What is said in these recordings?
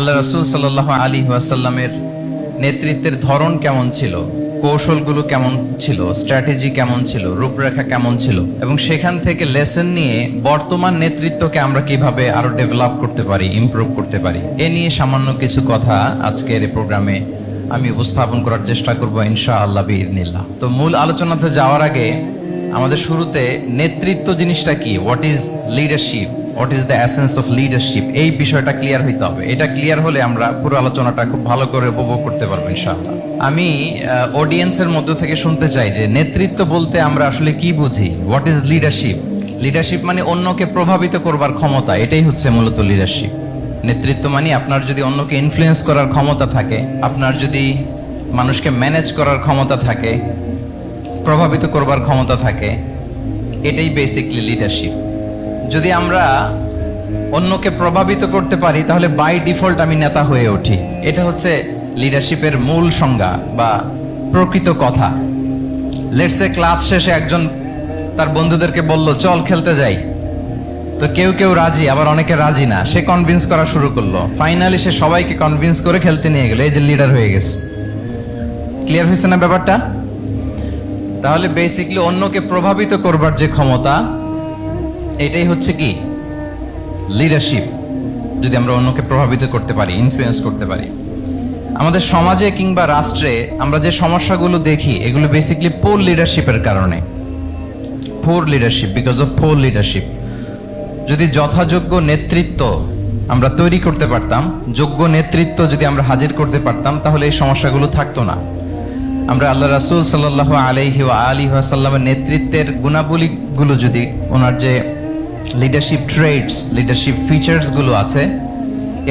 আল্লাহ রসুল সাল্লাহ আলী ওয়াসাল্লামের নেতৃত্বের ধরন কেমন ছিল? কৌশলগুলো কেমন ছিল? স্ট্র্যাটেজি কেমন ছিল? রূপরেখা কেমন ছিল? এবং সেখান থেকে লেসন নিয়ে বর্তমান নেতৃত্বকে আমরা কীভাবে আরও ডেভেলপ করতে পারি, ইমপ্রুভ করতে পারি? এ নিয়ে সামান্য কিছু কথা আজকের এই প্রোগ্রামে আমি উপস্থাপন করার চেষ্টা করব ইনশা আল্লাহ বিদিনিল্লাহ তো মূল আলোচনাতে যাওয়ার আগে আমাদের শুরুতে নেতৃত্ব জিনিসটা কি? What is leadership what is the essence of leadership এই বিষয়টা ক্লিয়ার হইতে হবে। এটা ক্লিয়ার হলে আমরা পুরো আলোচনাটা খুব ভালো করে উপভোগ করতে পারব, ইনশাআল্লাহ। আমি অডিয়েন্সের মধ্য থেকে শুনতে চাই যে নেতৃত্ব বলতে আমরা আসলে কি বুঝি? হোয়াট ইজ লিডারশিপ লিডারশিপ মানে অন্যকে প্রভাবিত করবার ক্ষমতা, এটাই হচ্ছে মূলত লিডারশিপ নেতৃত্ব মানে আপনার যদি অন্যকে ইনফ্লুয়েন্স করার ক্ষমতা থাকে, আপনার যদি মানুষকে ম্যানেজ করার ক্ষমতা থাকে, প্রভাবিত করবার ক্ষমতা থাকে, এটাই বেসিকলি লিডারশিপ যদি আমরা অন্যকে প্রভাবিত করতে পারি, তাহলে বাই ডিফল্ট আমি নেতা হয়ে উঠি। এটা হচ্ছে লিডারশিপের মূল সংজ্ঞা বা প্রকৃত কথা। লেটসে ক্লাস শেষে একজন তার বন্ধুদেরকে বলল, চল খেলতে যাই। তো কেউ কেউ রাজি, আবার অনেকে রাজি না। সে কনভিন্স করা শুরু করল। ফাইনালি সে সবাইকে কনভিন্স করে খেলতে নিয়ে গেল। এই যে লিডার হয়ে গেছে। ক্লিয়ার হয়েছে না ব্যাপারটা? তাহলে বেসিকলি অন্যকে প্রভাবিত করবার যে ক্ষমতা এটাই হচ্ছে কি? লিডারশিপ যদি আমরা অন্যকে প্রভাবিত করতে পারি ইনফ্লুয়েন্স করতে পারি। আমাদের সমাজে কিংবা রাষ্ট্রে আমরা যে সমস্যাগুলো দেখি, এগুলো বেসিকলি পোর লিডারশিপের কারণে। Poor leadership because of poor leadership যদি যথাযোগ্য নেতৃত্ব আমরা তৈরি করতে পারতাম, যোগ্য নেতৃত্ব যদি আমরা হাজির করতে পারতাম, তাহলে এই সমস্যাগুলো থাকতো না। আমরা আল্লাহ রাসুল সাল্লাহ আলহি আলী আসাল্লামের নেতৃত্বের গুণাবলীগুলো যদি ওনার যে লিডারশিপ ট্রেডস লিডারশিপ ফিচার্সগুলো আছে,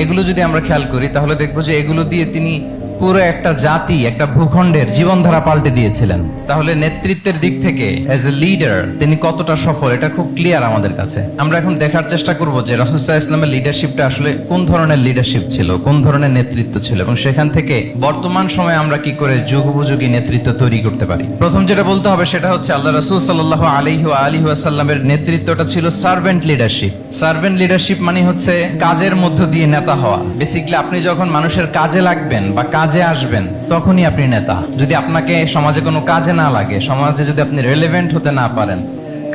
এগুলো যদি আমরা খেয়াল করি, তাহলে দেখব যে এগুলো দিয়ে তিনি পুরো একটা জাতি, একটা ভূখণ্ডের জীবনধারা পাল্টে দিয়েছিলেন। তাহলে নেতৃত্বের দিক থেকে অ্যাজ এ লিডার তিনি কতটা সফল, এটা খুব ক্লিয়ার আমাদের কাছে। আমরা এখন দেখার চেষ্টা করব যে রাসুসাহ ইসলামের লিডারশিপটা আসলে কোন ধরনের লিডারশিপ ছিল, কোন ধরনের নেতৃত্ব ছিল, এবং সেখান থেকে বর্তমান সময়ে আমরা কি করে যুগোপযোগী নেতৃত্ব তৈরি করতে পারি। প্রথম যেটা বলতে হবে সেটা হচ্ছে আল্লাহ রাসুল সাল্লাহ আলিহ আলী আসাল্লামের নেতৃত্বটা ছিল সার্ভেন্ট লিডারশিপ সার্ভেন্ট লিডারশিপ মানে হচ্ছে কাজের মধ্য দিয়ে নেতা হওয়া। বেসিক্যালি আপনি যখন মানুষের কাজে লাগবেন বা কাজে আসবেন, তখনই আপনি নেতা। যদি আপনাকে সমাজে কোনো কাজে না লাগে, সমাজে যদি আপনি রেলেভেন্ট হতে না পারেন,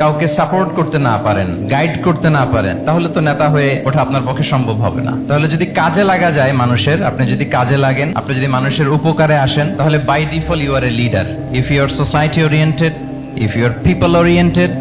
কাউকে সাপোর্ট করতে না পারেন গাইড করতে না পারেন, তাহলে তো নেতা হয়ে ওঠা আপনার পক্ষে সম্ভব হবে না। তাহলে যদি কাজে লাগা যায় মানুষের, আপনি যদি কাজে লাগেন, আপনি যদি মানুষের উপকারে আসেন, তাহলে by default you are a leader if you are society oriented if you are people oriented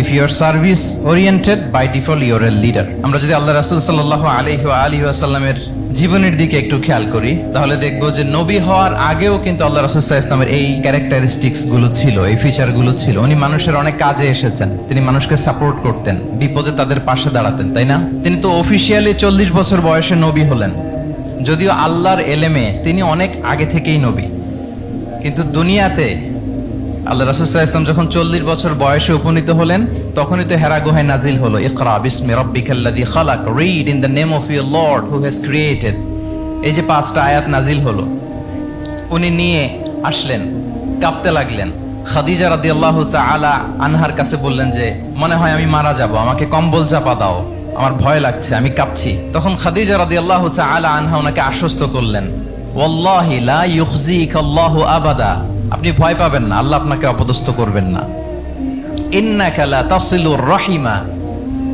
if you service oriented by default you're a leader আমরা যদি আল্লাহ রাসুল সাল্লাহ আলহি আলী আসাল্লামের জীবনের দিকে একটু খেয়াল করি, তাহলে দেখব যে নবী হওয়ার আগেও কিন্তু আল্লাহ রাসুল্লাহ ইসলামের এই ক্যারেক্টারিস্টিক্সগুলো ছিল, এই ফিচারগুলো ছিল। উনি মানুষের অনেক কাজে এসেছেন, তিনি মানুষকে সাপোর্ট করতেন, বিপদে তাদের পাশে দাঁড়াতেন, তাই না? তিনি তো অফিসিয়ালি চল্লিশ বছর বয়সে নবী হলেন। যদিও আল্লাহর এলেমে তিনি অনেক আগে থেকেই নবী। কিন্তু দুনিয়াতে আল্লাহ রাসুল্লাহ ইসলাম যখন চল্লিশ বছর বয়সে উপনীত হলেন, তখনই তো হেরা গুহায় নাজিল হলো। ইকরা বিসমি রব্বিকাল্লাযী খালাক read in the name of your lord who has created এই যে পাঁচটা আয়াত নাজিল হলো, উনি নিয়ে আসলেন, কাঁপতে লাগলেন। খাদিজা রাদিয়াল্লাহু তাআলা আনহার কাছে বললেন যে, মনে হয় আমি মারা যাব, আমাকে কম্বল চাপা দাও, আমার ভয় লাগছে, আমি কাঁপছি। তখন খাদিজা রাদিয়াল্লাহু তাআলা আনহা ওনাকে আশ্বস্ত করলেন। ওয়াল্লাহি লা ইউখজিকাল্লাহু আবাদা। আপনি ভয় পাবেন না, আল্লাহ আপনাকে অপদস্থ করবেন না। ইন্নাকা লা তাসিলুর রাহিমা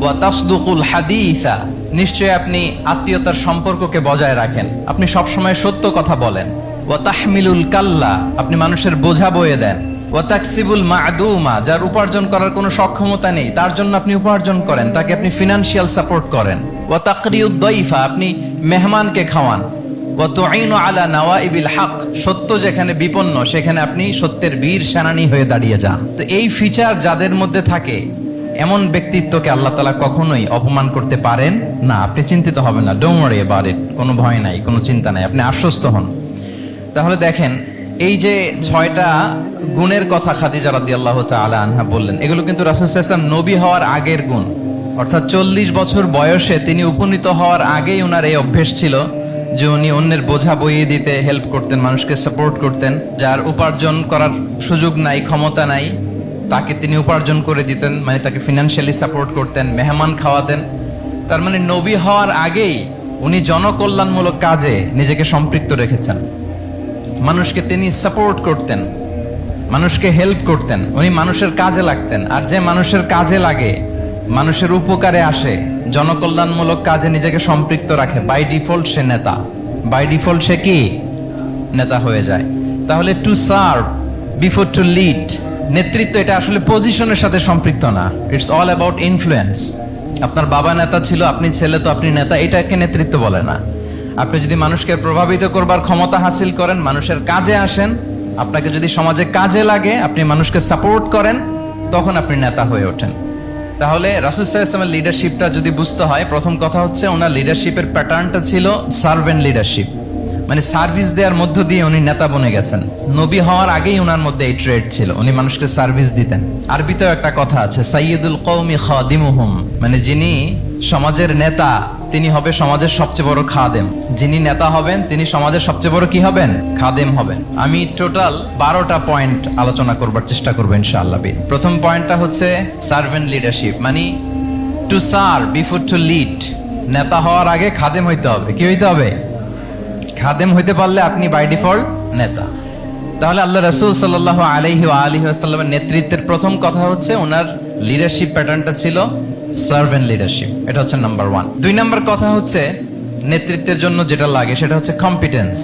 ওয়া তাসদুকুল হাদিসা। নিশ্চয় আপনি আত্মীয়তার সম্পর্ককে বজায় রাখেন। আপনি সবসময় সত্য কথা বলেন। ওয়া তাহমিলুল কাল্লা, আপনি মানুষের বোঝা বয়ে দেন। ওয়া তাকসিবুল মা'দুমা, যার উপার্জন করার কোনো সক্ষমতা নেই, তার জন্য আপনি উপার্জন করেন, তাকে আপনি ফিনান্সিয়াল সাপোর্ট করেন। ওয়া তাকরিউদ দাইফা আপনি মেহমানকে খাওয়ান। আলা নাওয়াইবিল হক, সত্য যেখানে বিপন্ন, সেখানে আপনি সত্যের বীর সেনানি হয়ে দাঁড়িয়ে যান। তো এই ফিচার যাদের মধ্যে থাকে, এমন ব্যক্তিত্বকে আল্লাহ তালা কখনোই অপমান করতে পারেন না। আপনি চিন্তিত হবেন না ডোমরে বারে কোনো ভয় নাই, কোনো চিন্তা নাই, আপনি আশ্বস্ত হন। তাহলে দেখেন, এই যে ছয়টা গুণের কথা খাদিজা রাদি আল্লাহ আলা আনহা বললেন, এগুলো কিন্তু রাসুল ইসলাম নবী হওয়ার আগের গুণ। অর্থাৎ চল্লিশ বছর বয়সে তিনি উপনীত হওয়ার আগেই ওনার এই অভ্যেস ছিল যে উনি অন্যের বোঝা বইয়ে দিতে হেল্প করতেন, মানুষকে সাপোর্ট করতেন, যার উপার্জন করার সুযোগ নাই, ক্ষমতা নাই, তাকে তিনি উপার্জন করে দিতেন মানে তাকে ফিনান্সিয়ালি সাপোর্ট করতেন, মেহমান খাওয়াতেন। তার মানে নবী হওয়ার আগেই উনি জনকল্যাণমূলক কাজে নিজেকে সম্পৃক্ত রেখেছেন। মানুষকে তিনি সাপোর্ট করতেন, মানুষকে হেল্প করতেন, উনি মানুষের কাজে লাগতেন। আর যে মানুষের কাজে লাগে মানুষের উপকারে আসে, জনকল্যাণমূলক কাজে নিজেকে সম্পৃক্ত রাখে। বাই ডিফল্ট সে নেতা। বাই ডিফল্ট সে কি? নেতা হয়ে যায়। তাহলে to serve before to lead নেতৃত্ব এটা আসলে পজিশনের সাথে সম্পৃক্ত না। ইটস অল অ্যাবাউট ইনফ্লুয়েন্স আপনার বাবা নেতা ছিল, আপনি ছেলে তো আপনি নেতা, এটাকে নেতৃত্ব বলে না। আপনি যদি মানুষকে প্রভাবিত করবার ক্ষমতা হাসিল করেন, মানুষের কাজে আসেন, আপনাকে যদি সমাজে কাজে লাগে, আপনি মানুষকে সাপোর্ট করেন, তখন আপনি নেতা হয়ে ওঠেন। তাহলে রাসুসাল্লামের লিডারশিপটা যদি বুঝতে হয়, প্রথম কথা হচ্ছে ওনার লিডারশিপের প্যাটার্নটা ছিল সার্ভেন্ট লিডারশিপ মানে সার্ভিস দেওয়ার মধ্য দিয়ে উনি নেতা বনে গেছেন। নবী হওয়ার আগেই ওনার মধ্যে এই ট্রেড ছিল। উনি মানুষকে সার্ভিস দিতেন। আরবিতেও একটা কথা আছে সাইয়দুল কৌমি খাদিমুহুম মানে যিনি সমাজের নেতা তিনি হবে সমাজের সবচেয়ে বড় খাদেম। যিনি নেতা হবেন, তিনি সমাজের সবচেয়ে বড় কি হবেন? খাদেম হবেন। আমি টোটাল বারোটা পয়েন্ট আলোচনা করবার চেষ্টা করব ইনশাআল্লাহ। প্রথম পয়েন্টটা হচ্ছে সার্ভেন্ট লিডারশিপ মানে to serve before to lead নেতা হওয়ার আগে খাদেম হইতে হবে। কি হইতে হবে? খাদেম হইতে পারলে আপনি বাই ডিফল্ট নেতা। তাহলে আল্লাহ রসুল সাল্লাহ আলহি আলহি আসাল্লামের নেতৃত্বের প্রথম কথা হচ্ছে ওনার লিডারশিপ প্যাটার্নটা ছিল সার্ভেন্ট লিডারশিপ, এটা হচ্ছে নাম্বার ওয়ান। দুই নাম্বার কথা হচ্ছে নেতৃত্বের জন্য যেটা লাগে সেটা হচ্ছে কম্পিটেন্স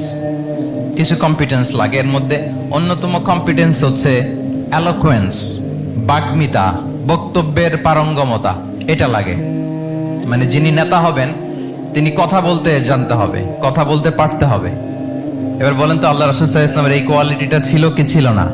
কিছু কম্পিটেন্স লাগে। এর মধ্যে অন্যতম কম্পিটেন্স হচ্ছে অ্যালোকুয়েন্স বাগ্মিতা, বক্তব্যের পারঙ্গমতা, এটা লাগে। মানে যিনি নেতা হবেন, তিনি কথা বলতে জানতে হবে, কথা বলতে পারতে হবে। এবার বলেন তো আল্লাহ রসুল ইসলামের এই কোয়ালিটিটা ছিল কি ছিল না?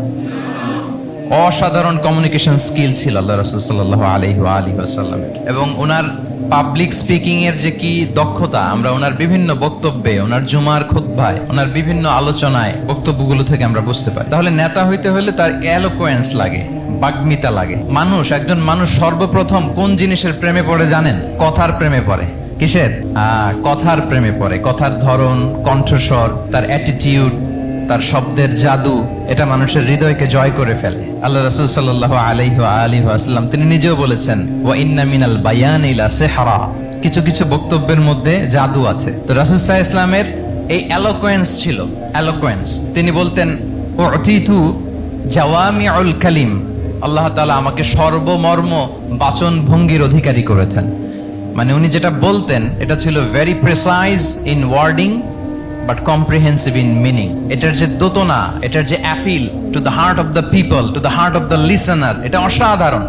অসাধারণ কমিউনিকেশন স্কিল ছিল আল্লাহ রসুল সাল্লাহ আলহি আলী আসাল্লামের এবং ওনার পাবলিক স্পিকিং এর যে কি দক্ষতা, আমরা ওনার বিভিন্ন বক্তব্যে, ওনার জুমার খুতবায়, ওনার বিভিন্ন আলোচনায় বক্তব্যগুলো থেকে আমরা বুঝতে পারি। তাহলে নেতা হইতে হলে তার অ্যালোকোয়েন্স লাগে, বাগ্মিতা লাগে। মানুষ, একজন মানুষ সর্বপ্রথম কোন জিনিসের প্রেমে পড়ে জানেন? কথার প্রেমে পড়ে। কিসের? কথার প্রেমে পড়ে। কথার ধরন, কণ্ঠস্বর, তার অ্যাটিটিউড তার শব্দের জাদু এটা মানুষের হৃদয়কে জয় করে ফেলে। আল্লাহ রসুল সাল্লাহ আলাইহ আলী আসলাম তিনি নিজেও বলেছেন ও ইন্না মিনাল বায়ান ইলা সেহারা। কিছু কিছু বক্তব্যের মধ্যে জাদু আছে। তো রাসুল সাহা ইসলামের এই অ্যালোকোয়েন্স ছিল অ্যালোকোয়েন্স তিনি বলতেন অতিথু জাওয়ামি আল কালিম। আল্লাহ তালা আমাকে সর্বমর্ম বাচন ভঙ্গির অধিকারী করেছেন। মানে উনি যেটা বলতেন, এটা ছিল very precise in wording but comprehensive in meaning এটার যে দোতনা, এটার যে appeal to the heart of the people to the heart of the listener এটা অসাধারণ।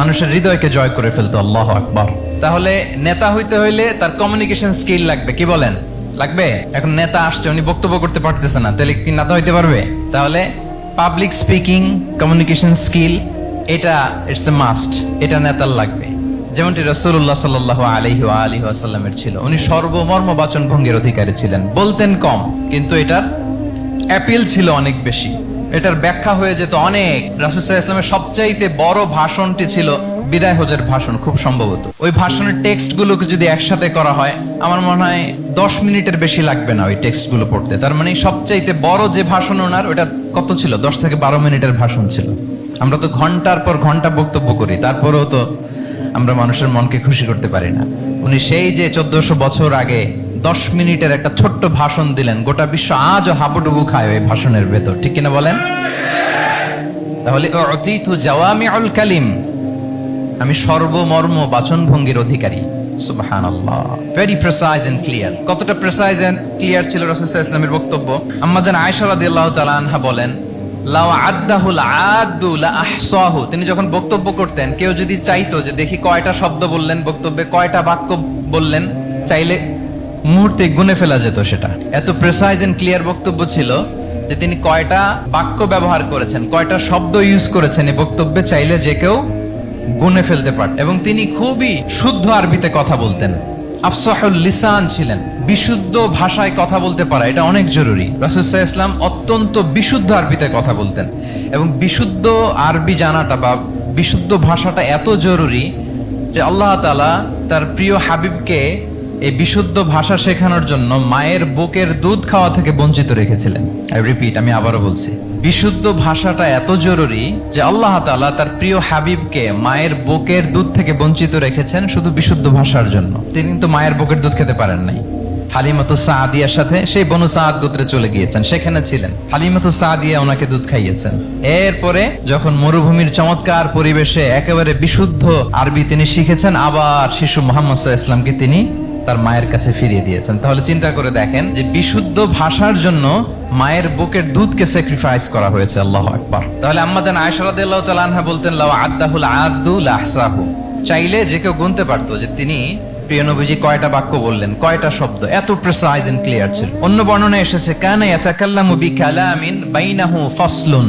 মানুষের হৃদয়কে জয় করে ফেলতো, আল্লাহ আকবর। তাহলে নেতা হইতে হইলে তার কমিউনিকেশন স্কিল লাগবে, কি বলেন? লাগবে? এখন নেতা আসছে, উনি বক্তব্য করতে পারতেছে না, তাহলে কি নেতা হইতে পারবে? তাহলে পাবলিক স্পিকিং কমিউনিকেশন স্কিল এটা ইটস এ মাস্ট এটা নেতার লাগবে। যেমনটি রসুল্লাহ সাল্লাহ আলহি আলী আসাল্লামের ছিল, উনি সর্বমর্ম বাচন ভঙ্গের অধিকারী ছিলেন। বলতেন কম, কিন্তু এটার অ্যাপিল ছিল অনেক বেশি। এটার ব্যাখ্যা হয়ে যেত অনেক। রাসুসাহ ইসলামের সবচাইতে বড় ভাষণটি ছিল বিদায় হজের ভাষণ, খুব সম্ভবত। ওই ভাষণের টেক্সট গুলোকে যদি একসাথে করা হয়, আমার মনে হয় দশ মিনিটের বেশি লাগবে না ওই টেক্সটগুলো পড়তে। তার মানে সবচাইতে বড় যে ভাষণ ওনার, ওটা কত ছিল? দশ থেকে বারো মিনিটের ভাষণ ছিল। আমরা তো ঘণ্টার পর ঘণ্টা বক্তব্য করি, তারপরেও তো আমরা মানুষের মনকে খুশি করতে পারি না। উনি সেই যে চোদ্দশো বছর আগে দশ মিনিটের একটা ছোট্ট ভাষণ দিলেন, গোটা বিশ্ব আজও হাবুডুবু খায় ওই ভাষণের ভেতর। ঠিক কিনা বলেন? তাহলে, অতীতু জাওয়ামিউল কালিম আমি সর্বমর্ম বাচন ভঙ্গির অধিকারী ভেরি প্রেসাইজ এন্ড ক্লিয়ার কতটা প্রেসাইজ এন্ড ক্লিয়ার ছিল রসুল্লাহ ইসলামের বক্তব্য? আম্মাজান আয়েশা রাদিয়াল্লাহু তাআলা আনহা বলেন তিনি যখন বক্তব্য করতেন, কেউ যদি চাইতো যে দেখি কয়টা শব্দ বললেন, বক্তব্যে কয়টা বাক্য বললেন, চাইলে মুহূর্তে গুনে ফেলা যেত সেটা। এত প্রেসাইজ এন্ড ক্লিয়ার বক্তব্য ছিল যে তিনি কয়টা বাক্য ব্যবহার করেছেন, কয়টা শব্দ ইউজ করেছেন এই বক্তব্যে চাইলে যে কেউ গুনে ফেলতে পারত এবং তিনি খুবই শুদ্ধ আরবিতে কথা বলতেন। আফসাহুল লিসান ছিলেন। বিশুদ্ধ ভাষায় কথা বলতে পারা, এটা অনেক জরুরি। রাসুসাহ ইসলাম অত্যন্ত বিশুদ্ধ আরবিতে কথা বলতেন। এবং বিশুদ্ধ আরবি জানাটা বা বিশুদ্ধ ভাষাটা এত জরুরি যে আল্লাহ তালা তার প্রিয় হাবিবকে এই বিশুদ্ধ ভাষা শেখানোর জন্য মায়ের বুকের দুধ খাওয়া থেকে বঞ্চিত রেখেছিলেন। আই রিপিট আমি আবারও বলছি, বিশুদ্ধ ভাষাটা এত জরুরি যে আল্লাহ তাআলা তার প্রিয় হাবিবকে মায়ের বুকের দুধ থেকে বঞ্চিত রেখেছেন শুধু বিশুদ্ধ ভাষার জন্য। তিনি কিন্তু মায়ের বুকের দুধ খেতে পারেন নাই। সাথে সেই বনু গোত্রে চলে গিয়েছেন, সেখানে ছিলেন। ওনাকে দুধ খাইয়েছেন। এরপরে যখন মরুভূমির চমৎকার পরিবেশে একেবারে বিশুদ্ধ আরবি তিনি শিখেছেন, আবার শিশু মোহাম্মদ ইসলামকে তিনি তার মায়ের কাছে ফিরিয়ে দিয়েছেন। তাহলে চিন্তা করে দেখেন যে বিশুদ্ধ ভাষার জন্য মায়ের বুকের দুধকে স্যাক্রিফাইস করা হয়েছে, আল্লাহ আকবার। তাহলে আম্মাদান আয়েশা রাদিয়াল্লাহু তাআলা বলতেন, লাউ আদ্দাহুল আদ্দু লাহসাহু। চাইলে যে কেউ গুনতে পারতো যে তিনি, প্রিয় নবীজি, কয়টা বাক্য বললেন, কয়টা শব্দ, এত প্রেসাইজ এন্ড ক্লিয়ার ছিল। অন্য বর্ণনা এসেছে, কানা ইয়াতাকাল্লামু বিকালামিন বাইনাহু ফাসলুন।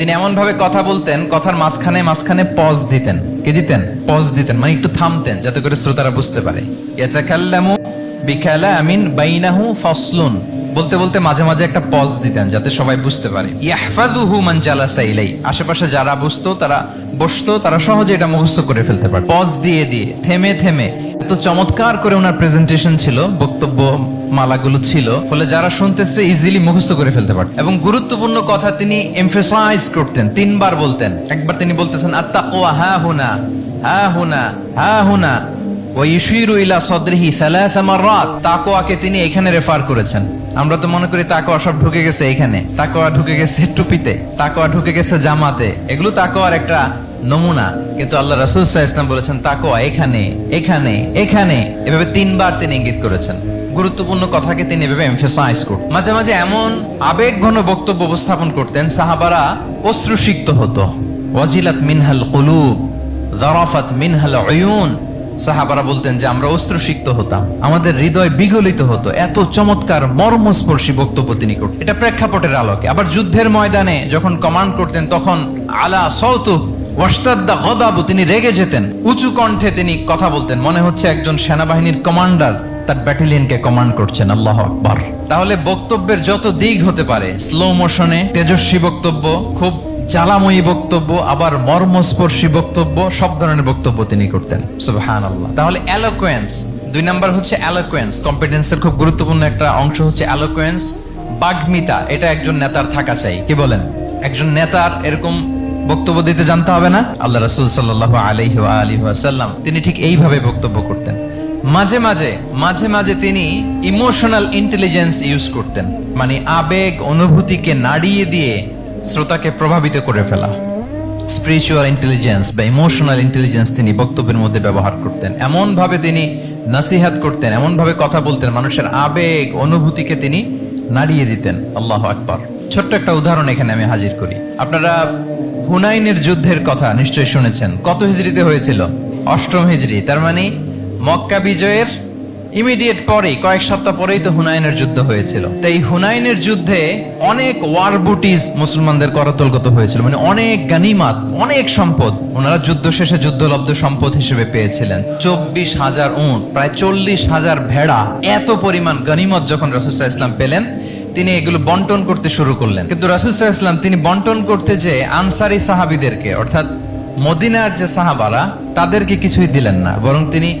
তিনি এমন ভাবে কথা বলতেন, কথার মাঝখানে মাঝখানে পজ দিতেন। কে দিতেন? পজ দিতেন মানে একটু থামতেন, যাতে করে শ্রোতারা বুঝতে পারে। বাইনাহু ফাসলুন। বলতে বলতে মাঝে মাঝে একটা পজ দিতেন, যাতে সবাই বুঝতে পারে। জালাসা আশেপাশে যারা বুঝতো, তারা বসতো, তারা সহজে এটা মুখস্থ করে ফেলতে পারে পজ দিয়ে দিয়ে, থেমে থেমে। এত চমৎকার করে ওনার প্রেজেন্টেশন ছিল, বক্তব্য মালাগুলো ছিল, ফলে যারা শুনতেছে ইজিলি মুখস্থ করে ফেলতে পারত। এবং গুরুত্বপূর্ণ কথা তিনি এমফেসাইজ করতেন, তিনবার বলতেন। একবার তিনি বলতেছেন আত্তাকওয়া হা হুনা হা হুনা হা হুনা তাকওয়াকে তিনি এখানে রেফার করেছেন। আমরা তো মনে করি তাকওয়া সব ঢুকে গেছে এখানে। তাকওয়া ঢুকে গেছে টুপিতে, তাকওয়া ঢুকে গেছে জামাতে। এগুলো তাকওয়ার একটা নমুনা। কিন্তু আল্লাহ রাসূল ওয়াসাল্লাম বলেছেন, তাকওয়া এখানে এখানে এখানে। এভাবে তিনবার তিনি ইঙ্গিত করেছেন। গুরুত্বপূর্ণ কথাকে তিনি এভাবে এমফেসাইজ করতেন মাঝে মাঝে এমন আবেগ ঘন বক্তব্য উপস্থাপন করতেন, সাহাবারা অশ্রুসিক্ত হতো। ওয়াজিলাত মিনহাল কুলুব জারাফাত মিনহাল উয়ুন। সাহাবারা বলতেন যে, আমরা অস্ত্রসিক্ত হতাম। আমাদের হৃদয় বিগলিত হতো। এত চমৎকার, মর্মস্পর্শী বক্তব্য তিনি করতেন এটা প্রেক্ষাপটের আলোকে। আবার যুদ্ধের ময়দানে যখন কমান্ড করতেন, তখন আলা সৌতু ওয়াস্তাদ্দা গদাবু, তিনি রেগে যেতেন। উঁচু কণ্ঠে তিনি কথা বলতেন। মনে হচ্ছে একজন সেনাবাহিনীর কমান্ডার তার ব্যাটালিয়নকে কমান্ড করছেন, আল্লাহ আকবার। তাহলে বক্তব্যের যত দিক হতে পারে স্লো মোশনে তেজস্বী বক্তব্য, খুব জ্বালাময়ী বক্তব্য, আবার মর্মস্পর্শী বক্তব্য, সব ধরনের বক্তব্য তিনি করতেন। সুবহান আল্লাহ তাহলে অ্যালোকোয়েন্স দুই নাম্বার হচ্ছে অ্যালোকোয়েন্স কম্পিটেন্সের খুব গুরুত্বপূর্ণ একটা অংশ হচ্ছে অ্যালোকোয়েন্স বাগ্মিতা, এটা একজন নেতার থাকা চাই। কি বলেন? একজন নেতার এরকম বক্তব্য দিতে জানতে হবে না? আল্লাহ রাসূল সাল্লাল্লাহু আলাইহি ওয়া আলিহি ওয়াসাল্লাম, তিনি ঠিক এইভাবে বক্তব্য করতেন। মাঝে মাঝে মাঝে মাঝে তিনি ইমোশনাল ইন্টেলিজেন্স ইউজ করতেন। মানে আবেগ, অনুভূতিকে নাড়িয়ে দিয়ে শ্রোতাকে প্রভাবিত করে ফেলা। স্পিরিচুয়াল ইন্টেলিজেন্স বা ইমোশনাল ইন্টেলিজেন্স তিনি বক্তব্যের মধ্যে ব্যবহার করতেন। এমন ভাবে তিনি নাসিহাত করতেন এমন ভাবে কথা বলতেন, মানুষের আবেগ, অনুভূতিকে তিনি নাড়িয়ে দিতেন। আল্লাহ আকবার। ছোট্ট একটা উদাহরণ এখানে আমি হাজির করি। আপনারা হুনাইনের যুদ্ধের কথা নিশ্চয়ই শুনেছেন। কত হিজড়িতে হয়েছিল? অষ্টম হিজড়ি, তার মানে মক্কা বিজয়ের ইমিডিয়েট পরেই, কয়েক সপ্তাহ পরেই তো হুনাইনের যুদ্ধ হয়েছিল। তো এই হুনাইনের যুদ্ধে অনেক ওয়ার বুটিস মুসলমানদের করতলগত হয়েছিল। মানে অনেক গানিমাত, অনেক সম্পদ। ওনারা যুদ্ধ শেষে যুদ্ধলব্ধ সম্পদ হিসেবে পেয়েছিলেন। চব্বিশ হাজার উঁট প্রায় চল্লিশ হাজার ভেড়া, এত পরিমাণ গানিমত যখন রসুল্লাহ ইসলাম পেলেন, তিনি এগুলো বন্টন করতে শুরু করলেন। কিন্তু রাসুলসাহ ইসলাম তিনি বন্টন করতে যে আনসারি সাহাবিদেরকে, অর্থাৎ মদিনার যে সাহাবারা, তাদেরকে কিছুই দিলেন না। বরং তিনি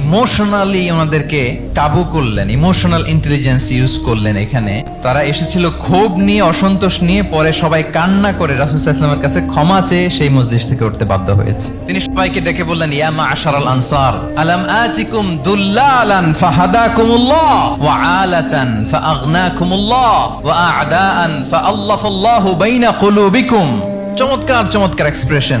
ইমোশনালি ওনাদেরকে কাবু করলেন ইমোশনাল ইন্টেলিজেন্স ইউজ করলেন এখানে। তারা এসেছিল ক্ষোভ নিয়ে, অসন্তোষ নিয়ে, পরে সবাই কান্না করে রাসুল ইসলামের কাছে ক্ষমা চেয়ে সেই মসজিদ থেকে উঠতে বাধ্য হয়েছে। তিনি সবাইকে ডেকে বললেন, ইয়া মা আশারাল আনসার, আলাম আতিকুম দুল্লালান ওয়া আলাতান ওয়া আ'দাআন ফাআল্লাফাল্লাহু বাইনা কুলুবিকুম। চমৎকার চমৎকার এক্সপ্রেশন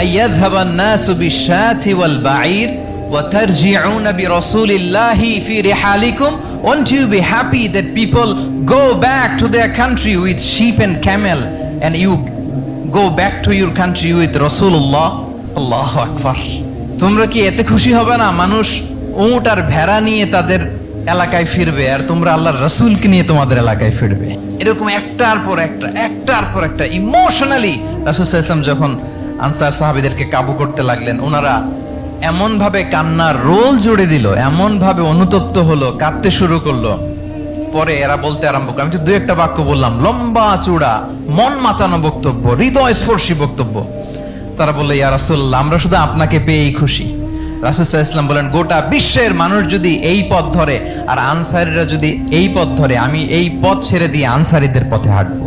আইয়াযহাবান নাসু বিশাতি ওয়াল বাঈর ওয়া তারজিউনা বিরাসূলিল্লাহি ফি রিহালিকুম want you be happy that people go back to their country with ship and camel and you go back to your country with রসুল্লাহ আল্লাহ আকবার তোমরা কি এতে খুশি হবে না? মানুষ উঁট আর ভেড়া নিয়ে তাদের এলাকায় ফিরবে আর তোমরা আল্লাহর রসুলকে নিয়ে তোমাদের এলাকায় ফিরবে। এরকম একটার পর একটা, একটার পর একটা ইমোশনালি রাসুল ইসলাম যখন আনসার সাহাবিদেরকে কাবু করতে লাগলেন। ওনারা এমন ভাবে কান্নার রোল জুড়ে দিল এমন ভাবে অনুতপ্ত হলো, কাঁদতে শুরু করল। পরে এরা বলতে আরম্ভ করল, আমি তো দু একটা বাক্য বললাম, লম্বা চূড়া, মন মাতানো বক্তব্য হৃদয় স্পর্শী বক্তব্য। তারা বলল, ইয়া রাসুল্লাহ আমরা শুধু আপনাকে পেয়েই খুশি। রাসুল ইসলাম বলেন, গোটা বিশ্বের মানুষ যদি এই পথ ধরে, আর আনসারিরা যদি এই পথ ধরে, আমি এই পথ ছেড়ে দিয়ে আনসারিদের পথে হাঁটবো।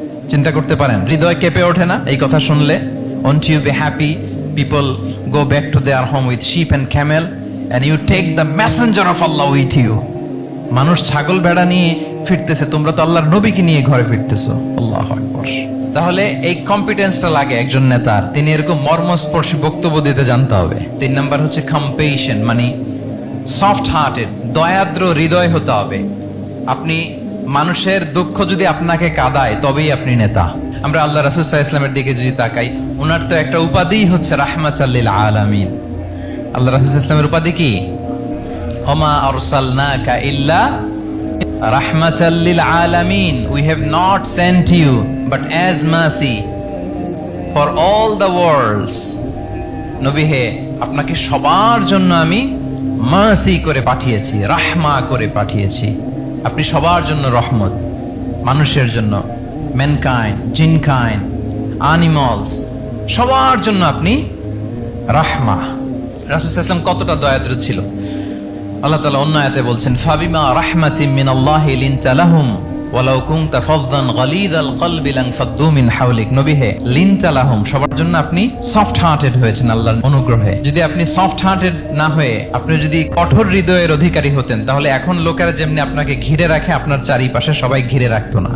চিন্তা করতে পারেন। হৃদয় কেঁপে ওঠে না? এই কথা শুনলে won't you be happy people go back to their home with ship and camel and you take the messenger of Allah with you মানুষ ছাগল ভেড়া নিয়ে ফিরতেছে, তোমরা তো আল্লাহর নবীকে নিয়ে ঘরে ফিরতেছো। আল্লাহ আকবার। তাহলে এই কম্পিটেন্সটা লাগে একজন নেতার। তিনি এরকম মর্মস্পর্শী বক্তব্য দিতে জানতে হবে। তিন নাম্বার হচ্ছে কম্পেশন মানে সফট হার্টেড দয়াদ্র হৃদয় হতে হবে। আপনি মানুষের দুঃখ যদি আপনাকে কাদায়, তবেই আপনি নেতা। আমরা আল্লাহ রাসুল ইসলামের দিকে যদি তাকাই ওনার তো একটা উপাধিই হচ্ছে রাহমাত আল্লিল আলামিন। আল্লাহ রাসুল ইসলামের উপাধি কি? ওমা আরসালনাকা ইল্লা রাহমাতাল্লিল আলামিন। We have not sent you but as mercy for all the worlds নবী হে, আপনাকে সবার জন্য আমি মাসি করে পাঠিয়েছি, রাহমা করে পাঠিয়েছি। আপনি সবার জন্য রহমত, মানুষের জন্য ম্যানকাইন জিনকাইন আনিমলস সবার জন্য আপনি রাহমা। রাসুল ইসলাম কতটা দয়াদ্র ছিল। আল্লাহ তালা অন্য আয়াতে বলছেন, ফাবিমা রাহমাতিম মিন আল্লাহ লিন লাহুম। ওয়ালাউ কুনতা ফাদদান গালিদাল কলবি লানফাদ্দু মিন হাওলিক। নবী হে, লিনতা সবার জন্য আপনি সফট হার্টেড হয়েছেন আল্লাহর অনুগ্রহে। যদি আপনি সফট হার্টেড না হয়ে, আপনি যদি কঠোর হৃদয়ের অধিকারী হতেন, তাহলে এখন লোকেরা যেমনি আপনাকে ঘিরে রাখে, আপনার চারিপাশে সবাই ঘিরে রাখতো না।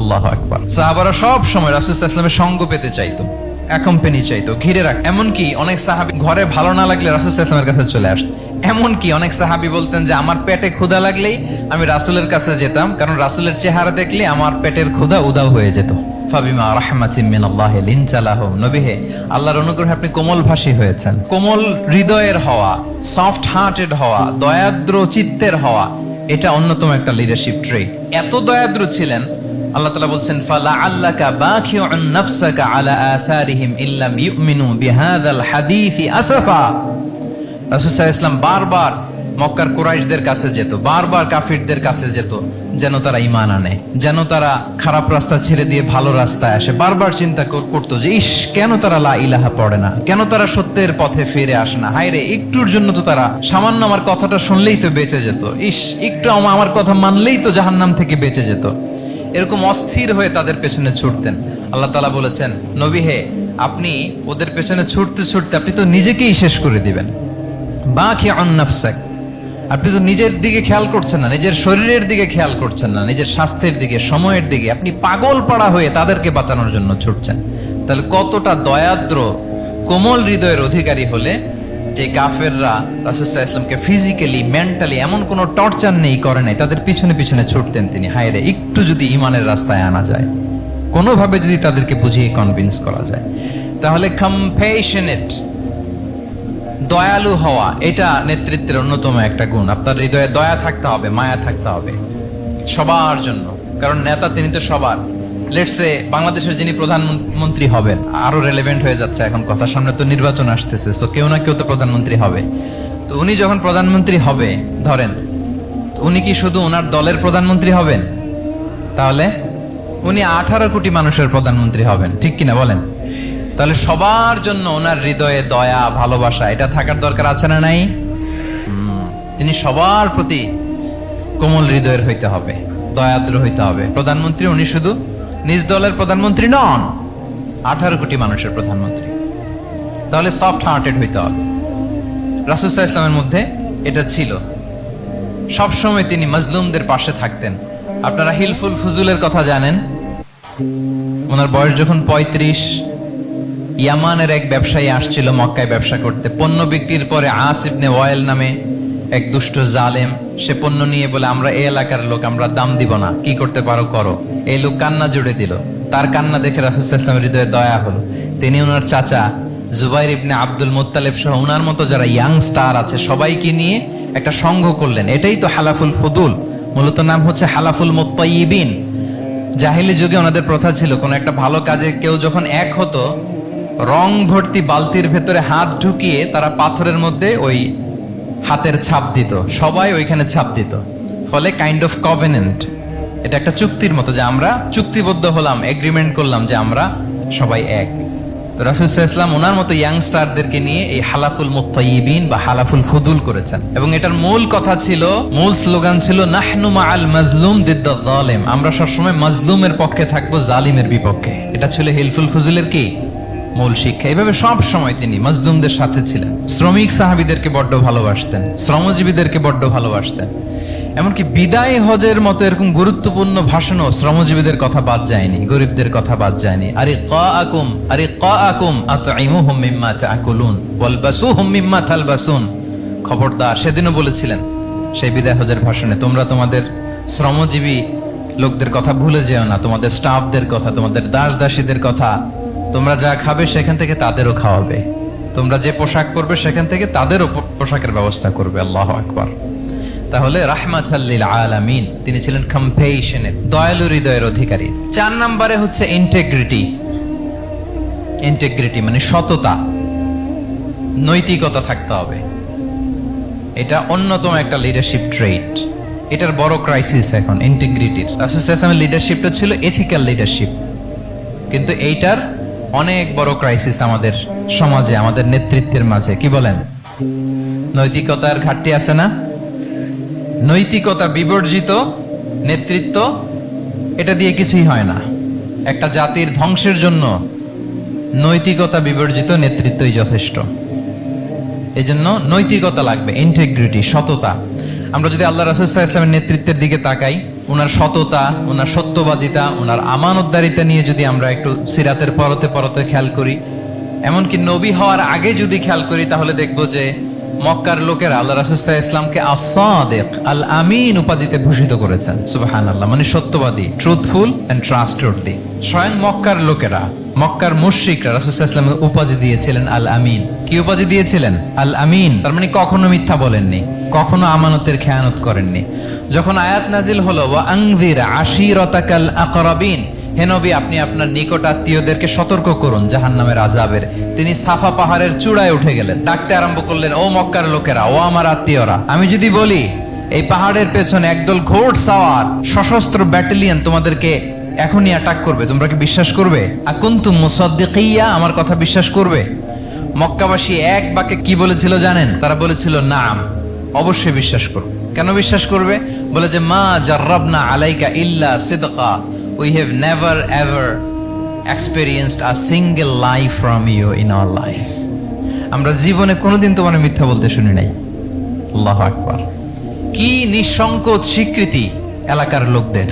আল্লাহ আকবার। সাহাবারা সব সময় রাসূল ইসলামের সঙ্গ পেতে চাইতো, অ্যাকম্পানি চাইতো, ঘিরে রাখ। এমনকি অনেক সাহাবি, ঘরে ভালো না লাগলে রাসুল ইসলামের কাছে চলে আসতো। এমনকি অনেক সাহাবি বলতেন যে, আমার পেটে ক্ষুধা লাগলেই আমি রাসুলের কাছে যেতাম, কারণ রাসুলের চেহারা দেখলে আমার পেটের ক্ষুধা উদাও হয়ে যেত। ফাবিমা রাহমাতিন মিন আল্লাহ লিনচালাহু নবী আল্লাহর অনুগ্রহে আপনি কোমল ভাষী হয়েছেন। কোমল হৃদয়ের হওয়া সফট হার্টেড হওয়া, দয়াদ্র চিত্তের হওয়া, এটা অন্যতম একটা লিডারশিপ ট্রেট এত দয়াদ্র ছিলেন, আল্লাহ তালা বলছেন, ফালা আল্লাকা বাখিউন নাফসাকা আলা আসারিহিম ইল্লাম ইউমিনু বিহাদাল হাদিসি আসাফা। সাল্লাল্লাহু ইসলাম বারবার মক্কার কুরাইশদের কাছে যেত, বারবার কাফিরদের কাছে যেত, যেন তারা ইমান আনে, যেন তারা খারাপ রাস্তা ছেড়ে দিয়ে ভালো রাস্তায় আসে। বারবার চিন্তা করতো যে, ইস, কেন তারা লা ইলাহা পড়ে না? কেন তারা সত্যের পথে ফিরে আসে না? হায় রে, একটুর জন্য তো তারা সামান্য আমার কথাটা শুনলেই তো বেঁচে যেত। ইস, একটু আমার কথা মানলেই তো জাহান্নাম থেকে বেঁচে যেত। এরকম অস্থির হয়ে তাদের পেছনে ছুটতেন। আল্লাহ তালা বলেছেন, নবী হে, আপনি ওদের পেছনে ছুটতে ছুটতে আপনি তো নিজেকেই শেষ করে দিবেন। বা খে অন্নাফসাক আপনি তো নিজের দিকে খেয়াল করছেন না, নিজের শরীরের দিকে খেয়াল করছেন না, নিজের স্বাস্থ্যের দিকে, সময়ের দিকে। আপনি পাগল পাড়া হয়ে তাদেরকে বাঁচানোর জন্য ছুটছেন। তাহলে কতটা দয়াদ্র, কোমল হৃদয়ের অধিকারী হলে যে কাফেররা রাসুসাহ ইসলামকে ফিজিক্যালি মেন্টালি এমন কোনো টর্চার নেই, করে নাই, তাদের পিছনে পিছনে ছুটতেন তিনি। হায়রে একটু যদি ইমানের রাস্তায় আনা যায়, কোনোভাবে যদি তাদেরকে বুঝিয়ে কনভিন্স করা যায়। তাহলে কম্পেশনেট দয়ালু হওয়া, এটা নেতৃত্বের অন্যতম একটা গুণ। আপনার হৃদয়ে দয়া থাকতে হবে, মায়া থাকতে হবে সবার জন্য। কারণ নেতা তিনি তো সবার। লেটসে বাংলাদেশের যিনি প্রধানমন্ত্রী হবেন, আরও রেলেভেন্ট হয়ে যাচ্ছে এখন কথা। সামনে তো নির্বাচন আসতেছে সো কেউ না কেউ তো প্রধানমন্ত্রী হবে। তো উনি যখন প্রধানমন্ত্রী হবে, ধরেন উনি কি শুধু ওনার দলের প্রধানমন্ত্রী হবেন? তাহলে উনি আঠারো কোটি মানুষের প্রধানমন্ত্রী হবেন, ঠিক কিনা বলেন? তাহলে সবার জন্য ওনার হৃদয়ে দয়া, ভালোবাসা, এটা থাকার দরকার আছে না নাই? তিনি সবার প্রতি কোমল হৃদয়ের হইতে হবে, দয়াদ্র হইতে হবে। প্রধানমন্ত্রী উনি শুধু নিজ দলের প্রধানমন্ত্রী নন, আঠারো কোটি মানুষের প্রধানমন্ত্রী। তাহলে সফট হার্টেড হইতে হবে। রাসুসাহ ইসলামের মধ্যে এটা ছিল। সবসময় তিনি মজলুমদের পাশে থাকতেন। আপনারা হিলফুল ফুজুলের কথা জানেন। ওনার বয়স যখন পঁয়ত্রিশ ইয়ামানের এক ব্যবসায়ী আসছিল মক্কায় ব্যবসা করতে। পণ্য বিক্রির পরে আস ইবনে ওয়াইল নামে এক দুষ্ট জালেম, সে পণ্য নিয়ে বলে, আমরা এই এলাকার লোক, আমরা দাম দিব না। কি করতে পারো, করো। এই লোক কান্না জুড়ে দিল। তার কান্না দেখে রাসুল ইসলামের হৃদয়ে দয়া হলো। তিনি ওনার চাচা জুবাইর ইবনে আব্দুল মোত্তালেব সহ ওনার মতো যারা ইয়াং স্টার আছে, সবাইকে নিয়ে একটা সংঘ করলেন। এটাই তো হালাফুল ফুদুল। মূলত নাম হচ্ছে হালাফুল মোত্তাইবিন জাহিলি যুগে ওনাদের প্রথা ছিল, কোন একটা ভালো কাজে কেউ যখন এক হতো রং ভর্তি বালতির ভেতরে হাত ঢুকিয়ে তারা পাথরের মধ্যে ওই হাতের ছাপ দিত। সবাই ওইখানে ছাপ দিত। ফলে কাইন্ড অফ কভেনেন্ট এটা একটা চুক্তির মতো যে আমরা চুক্তিবদ্ধ হলাম এগ্রিমেন্ট করলাম যে আমরা সবাই এক। তো রাসুল ইসলাম ওনার মতো ইয়াংস্টারদেরকে নিয়ে এই হালাফুল মুত্তাইবিন বা হালাফুল ফুদুল করেছেন। এবং এটার মূল কথা ছিল, মূল স্লোগান ছিল, নাহনু মাআল মাজলুম দিদ্দা যালিম আমরা সবসময় মাজলুমের পক্ষে থাকব, জালিমের বিপক্ষে। এটা ছিল হিলফুল ফুজুলের কি? মূল শিক্ষা। এইভাবে সব সময় তিনি মজলুমদের সাথে ছিলেন। শ্রমিক সাহাবিদেরকে বড্ড ভালোবাসতেন, শ্রমজীবীদেরকে বড্ড ভালোবাসতেন। এমনকি বিদায় হজের মতো এরকম গুরুত্বপূর্ণ ভাষণও শ্রমজীবীদের কথা বাদ যায়নি, গরিবদের কথা বাদ যায়নি। আরে ক আকুম আরে ক আকুম আতইমুহুম মিম্মা তাকুলুন, ওয়ালবাসুহুম মিম্মা তালবাসুন। খবরদার, সেদিনও বলেছিলেন, সেই বিদায় হজের ভাষণে তোমরা তোমাদের শ্রমজীবী লোকদের কথা ভুলে যেও না, তোমাদের স্টাফদের কথা, তোমাদের দাস দাসীদের কথা তোমরা যা খাবে সেখান থেকে তাদেরও খাওয়াবে। তোমরা যে পোশাক পরবে সেখান থেকে তাদেরও পোশাকের ব্যবস্থা করবে, আল্লাহ আকবার। তাহলে রাহমাতাল্লিল আলামিন, তিনি ছিলেন কম্পেশনের দয়ালু হৃদয়ের অধিকারী। চার নম্বরে হচ্ছে ইন্টেগ্রিটি ইন্টেগ্রিটি মানে সততা। নৈতিকতা থাকতে হবে। এটা অন্যতম একটা লিডারশিপ ট্রেট এটার বড় ক্রাইসিস এখন ইন্টিগ্রিটির রাসুসামের লিডারশিপটা ছিল এথিক্যাল লিডারশিপ কিন্তু এইটার অনেক বড় ক্রাইসিস আমাদের সমাজে, আমাদের নেতৃত্বের মাঝে। কি বলেন? নৈতিকতার ঘাটতি আছে না? নৈতিকতা বিবর্জিত, নেতৃত্ব, এটা দিয়ে কিছুই হয় না। একটা জাতির ধ্বংসের জন্য নৈতিকতা বিবর্জিত, নেতৃত্বই যথেষ্ট। এই জন্য নৈতিকতা লাগবে ইন্টেগ্রিটি সততা। আমরা যদি আল্লাহ রাসুল্লাহ ইসলামের নেতৃত্বের দিকে তাকাই ওনার সততা, ওনার সত্যবাদিতা, ওনার আমানতদারিতা নিয়ে যদি আমরা একটু সিরাতের পরতে পরতে খেয়াল করি, এমনকি নবী হওয়ার আগে যদি খেয়াল করি, তাহলে দেখব যে মক্কার লোকেরা আল্লাহ রাসুল্লাহ ইসলামকে আসাদেক আল আমিন উপাধিতে ভূষিত করেছেন সুবাহান আল্লাহ মানে সত্যবাদী ট্রুথফুল অ্যান্ড ট্রাস্টওয়ার্দি স্বয়ং মক্কার লোকেরা, মক্কার মুশ্রিকরা রাসুল্লাহ ইসলামের উপাধি দিয়েছিলেন আল আমিন কি উপাধি দিয়েছিলেন? আল আমিন তার মানে কখনো মিথ্যা বলেননি, কখনো আমানতের খেয়ানত করেননি। যখন আয়াত নাজিল হলো আংজির হে নবী, আপনি আপনার নিকট আত্মীয়দেরকে সতর্ক করুন জাহান্নামের আজাবের তিনি সাফা পাহাড়ের চূড়ায় উঠে গেলেন, ডাকতে আরম্ভ করলেন, ও মক্কার লোকেরা, ও আমার আত্মীয়রা, আমি যদি বলি, এই পাহাড়ের পেছনে একদল ঘোড় সাওয়ার সশস্ত্র ব্যাটালিয়ন তোমাদেরকে এখনই অ্যাটাক করবে, তোমরা কি বিশ্বাস করবে? আকুন্তু মুসাদ্দিকিয়া, আমার কথা বিশ্বাস করবে? মক্কাবাসী এক বাক্যে কি বলেছিল জানেন? তারা বলেছিল, নাম, অবশ্যই বিশ্বাস করবে। কেন বিশ্বাস করবে? বলে যে, মা জার্রাবনা আলাইকা ইল্লা সিদকা। We have never ever experienced a single life from you in our life আমরা জীবনে কোনোদিন তোমার মিথ্যা বলতে শুনি নাই। আল্লাহ আকবার। কি নিঃসংকোচ স্বীকৃতি এলাকার লোকদের।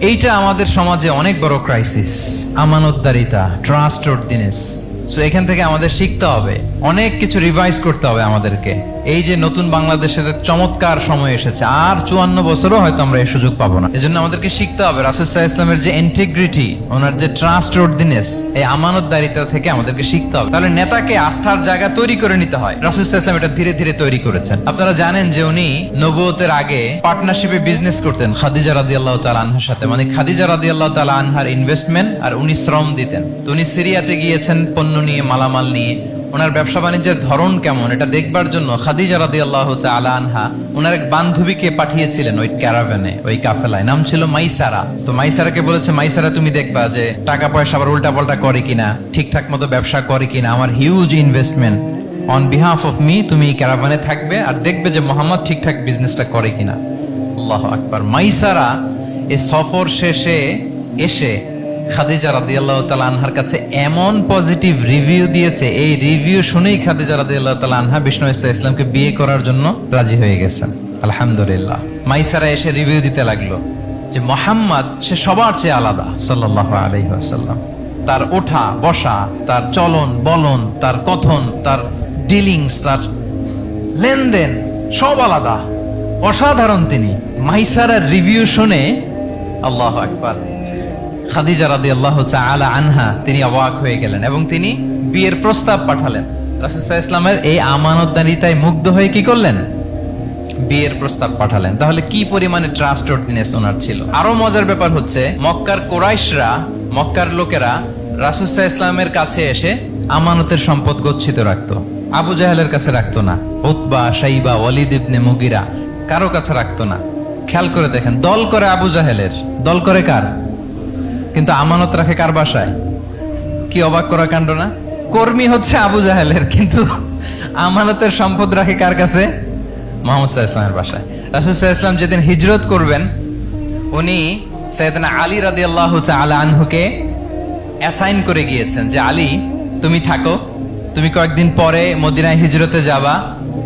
এইটা আমাদের সমাজে অনেক বড় ক্রাইসিস আমানতদারিতা ট্রাস্ট অর্ডিনেস সো এখান থেকে আমাদের শিখতে হবে, অনেক কিছু রিভাইজ করতে হবে আমাদেরকে। এই যে নতুন বাংলাদেশের চমৎকার সময় এসেছে, আর চুয়ান্ন বছরও হয়তো আমরা এই সুযোগ পাবো না। এজন্য আমাদেরকে শিখতে হবে রাসুসাহ ইসলামের যে ইন্টিগ্রিটি ওনার যে ট্রাস্ট ওর্দিনেস এই আমানতদারিতা থেকে আমাদেরকে শিখতে হবে। তাহলে নেতাকে আস্থার জায়গা তৈরি করে নিতে হয়। রাসুসাহ ইসলাম এটা ধীরে ধীরে তৈরি করেছেন। আপনারা জানেন যে উনি নবুয়তের আগে পার্টনারশিপে বিজনেস করতেন খাদিজা রাদি আল্লাহ তালা আনহার সাথে। মানে খাদিজা রাদি আল্লাহ তালা আনহার ইনভেস্টমেন্ট আর উনি শ্রম দিতেন। তো উনি সিরিয়াতে গিয়েছেন পণ্য নিয়ে, মালামাল নিয়ে। ওনার ব্যবসা বাণিজ্যের ধরন কেমন? এটা দেখবার জন্য খাদিজা রাদি আল্লাহ আলা আনহা ওনার এক বান্ধবীকে পাঠিয়েছিলেন ওই ক্যারাভ্যানে, ওই কাফেলায়। নাম ছিল মাইসারা। তো মাইসারাকে বলেছে, মাইসারা, তুমি দেখবা যে টাকা পয়সা আবার উল্টা পাল্টা করে কিনা, ঠিকঠাক মতো ব্যবসা করে কিনা। আমার huge investment on behalf of me তুমি এই ক্যারাভানে থাকবে আর দেখবে যে মোহাম্মদ ঠিকঠাক বিজনেসটা করে কিনা। আল্লাহ আকবার। মাইসারা এ সফর শেষে এসে খাদিজা রাদিয়াল্লাহ তাআলা আনহার কাছে এমন পজিটিভ রিভিউ দিয়েছে, এই রিভিউ শুনেই খাদিজা রাদিয়াল্লাহ তাআলা আনহা বিষ্ণু ইসা ইসলামকে বিয়ে করার জন্য রাজি হয়ে গেছেন আলহামদুলিল্লাহ। মাইসারা এসে রিভিউ দিতে লাগল যে মোহাম্মদ, সে সবার চেয়ে আলাদা, সাল্লাল্লাহু আলাইহি ওয়াসাল্লাম। তার ওঠা, বসা, তার চলন, বলন, তার কথন, তার ডিলিংস, তার লেনদেন সব আলাদা। অসাধারণ তিনি। মাইসারার রিভিউ শুনে আল্লাহ একবার খাদিজা রাদি আল্লাহ আলা আনহা, তিনি অবাক হয়ে গেলেন এবং তিনি বিয়ের প্রস্তাব পাঠালেন। রাসুসাহ ইসলামের এই আমানতদারিতায় মুগ্ধ হয়ে কি করলেন? বিয়ের প্রস্তাব পাঠালেন। তাহলে কি পরিমাণে ট্রাস্ট অর্ডিনেস ওনার ছিল? আরও মজার ব্যাপার হচ্ছে, মক্কার কোরাইশরা, মক্কার লোকেরা রাসুসাহ ইসলামের কাছে এসে আমানতের সম্পদ গচ্ছিত রাখতো। আবু জাহেলের কাছে রাখতো না, উতবা সাইবা ওয়ালিদ ইবনে মুগিরা, কারও কাছে রাখতো না। খেয়াল করে দেখেন, দল করে আবু জাহেলের। দল করে কার? কিন্তু আমানত রাখে কার বাসায়? কি অবাক করা কাণ্ড না? কর্মী হচ্ছে আবু জাহেলের, কিন্তু আমানতের সম্পদ রাখে কার কাছে? মোহাম্মদ সাহা ইসলামের বাসায়। রাসুল সাহা ইসলাম যেদিন হিজরত করবেন, উনি সৈয়দনা আলী রাদি আল্লাহ আলা আনহুকে অ্যাসাইন করে গিয়েছেন যে, আলী, তুমি থাকো। তুমি কয়েকদিন পরে মদিনায় হিজরতে যাবা।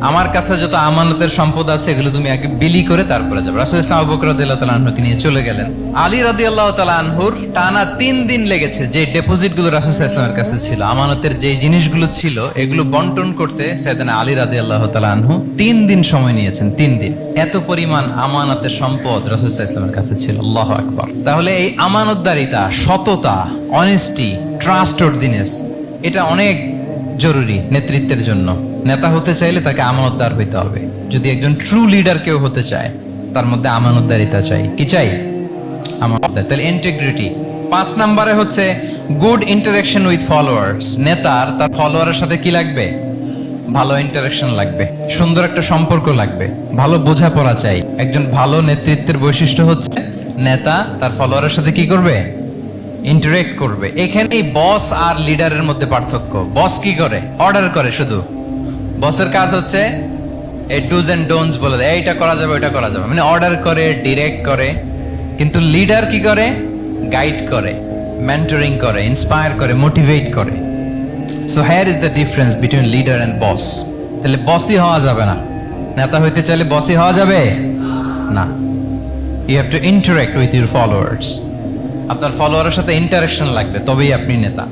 আমার কাছে যত আমানতের সম্পদ আছে, এগুলো তুমি আগে বিলি করে তারপরে যাবে। রাসুল ইসলাম আবু বকর রাদিয়াল্লাহু তাআলা আনহুকে নিয়ে চলে গেলেন। আলী রাদিয়াল্লাহু তাআলা আনহুর টানা তিন দিন লেগেছে যে ডেপোজিটগুলো রাসুল ইসলামের কাছে ছিল। আমানতের যে জিনিসগুলো ছিল, এগুলো বন্টন করতে সেদিন আলী রাদিয়াল্লাহু তাআলা আনহু তিন দিন সময় নিয়েছেন, তিন দিন। এত পরিমাণ আমানতের সম্পদ রাসুল ইসলামের কাছে ছিল। আল্লাহ আকবার। তাহলে এই আমানতদারিতা, সততা অনেস্টি ট্রাস্ট অর্ডিনেস এটা অনেক জরুরি নেতৃত্বের জন্য। নেতা হতে চাইলে তাকে আমানতদার হইতে হবে। যদি একজন ট্রু লিডার কেউ হতে চায়, তার মধ্যে আমানতদারিতা চাই। কি চাই? আমানতদার। তাহলে ইন্টিগ্রিটি পাঁচ নম্বরে হচ্ছে গুড ইন্টারাকশন উইথ ফলোয়ার্স নেতার, তার ফলোয়ারের সাথে কি লাগবে? ভালো ইন্টারাকশন লাগবে। সুন্দর একটা সম্পর্ক লাগবে। ভালো বোঝাপড়া চাই। একজন ভালো নেতৃত্বের বৈশিষ্ট্য হচ্ছে, নেতা তার ফলোয়ারের সাথে কি করবে? ইন্টারেক্ট করবে। এখানেই বস আর লিডারের মধ্যে পার্থক্য। বস কি করে? অর্ডার করে শুধু। বসের কাজ হচ্ছে এই ডুজ এন্ড ডোনস বলে দেয়। এইটা করা যাবে, ওইটা করা যাবে। মানে অর্ডার করে ডিরেক্ট করে। কিন্তু লিডার কি করে? গাইড করে মেন্টরিং করে ইন্সপায়ার করে মোটিভেট করে। So here is the difference between leader and boss তাহলে বসই হওয়া যাবে না। নেতা হইতে চাইলে বসই হওয়া যাবে? না। You have to interact with your followers আপনার ফলোয়ারের সাথে ইন্টারাকশন লাগবে, তবেই আপনি নেতা।